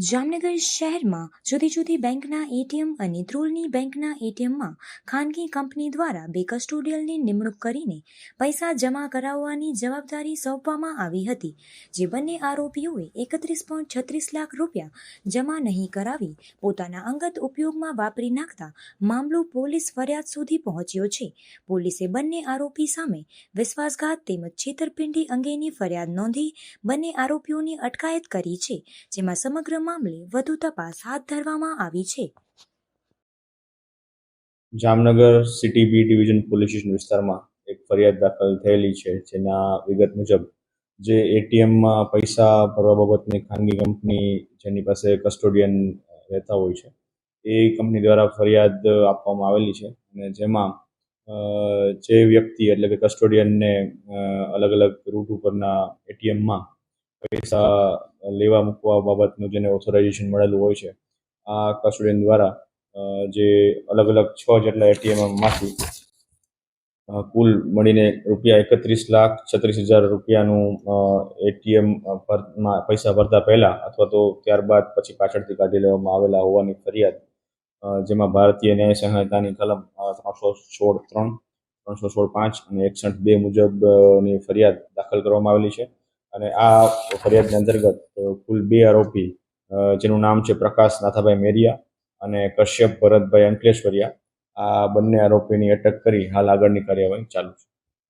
જામનગર શહેરમાં જુદી જુદી બેંકના એટીએમ અને ધ્રોલની બેંકના એટીએમમાં ખાનગી કંપની દ્વારા બે કસ્ટોડિયલની નિમણૂક કરીને પૈસા જમા કરાવવાની જવાબદારી સોંપવામાં આવી હતી, જે બંને આરોપીઓએ એકત્રીસ પોઈન્ટ છત્રીસ લાખ રૂપિયા જમા નહીં કરાવી, પોતાના અંગત ઉપયોગમાં વાપરી નાખતા મામલો પોલીસ ફરિયાદ સુધી પહોંચ્યો છે. પોલીસે બંને આરોપી સામે વિશ્વાસઘાત તેમજ છેતરપિંડી અંગેની ફરિયાદ નોંધી બંને આરોપીઓની અટકાયત કરી છે, જેમાં સમગ્ર મામલે વધુ તપાસ હાથ ધરવામાં આવી છે. Jamnagar city B division police station વિસ્તારમાં એક ફરિયાદ દાખલ થયેલી છે, જેના વિગત મુજબ જે એટીએમમાં પૈસા ભરવા બાબતની ખાનગી કંપની જેની પાસે કસ્ટોડિયન રહેતા હોય છે, એ કંપની દ્વારા ફરિયાદ આપવામાં આવેલી છે અને જેમાં જે વ્યક્તિ એટલે કે કસ્ટોડિયનને અલગ અલગ રૂટ ઉપરના એટીએમમાં પૈસા લેવા મૂકવા બાબતનું જેને ઓથોરાઇઝેશન મળેલું હોય છે, આ કસ્ટોડિયન દ્વારા જે અલગ અલગ છ જેટલા એટીએમમાંથી કુલ મળીને રૂપિયા એકત્રીસ લાખ છત્રીસ હજાર રૂપિયાનું એટીએમ પરમાં પૈસા ભરતા પહેલા અથવા તો ત્યારબાદ પછી પાછળથી કાઢી લેવામાં આવેલા હોવાની ફરિયાદ જેમાં ભારતીય ન્યાય સંહિતાની કલમ ત્રણસો સોળ ત્રણ, ત્રણસો સોળ પાંચ અને એકસઠ બે મુજબની ફરિયાદ દાખલ કરવામાં આવેલી છે. અને આ ફરિયાદની અંતર્ગત કુલ બે આરોપી જેનું નામ છે પ્રકાશ નાથાભાઈ મેરિયા અને કશ્યપ ભરતભાઈ અંકલેશ્વરિયા, આ બંને આરોપીની અટક કરી હાલ આગળની કાર્યવાહી ચાલુ છે.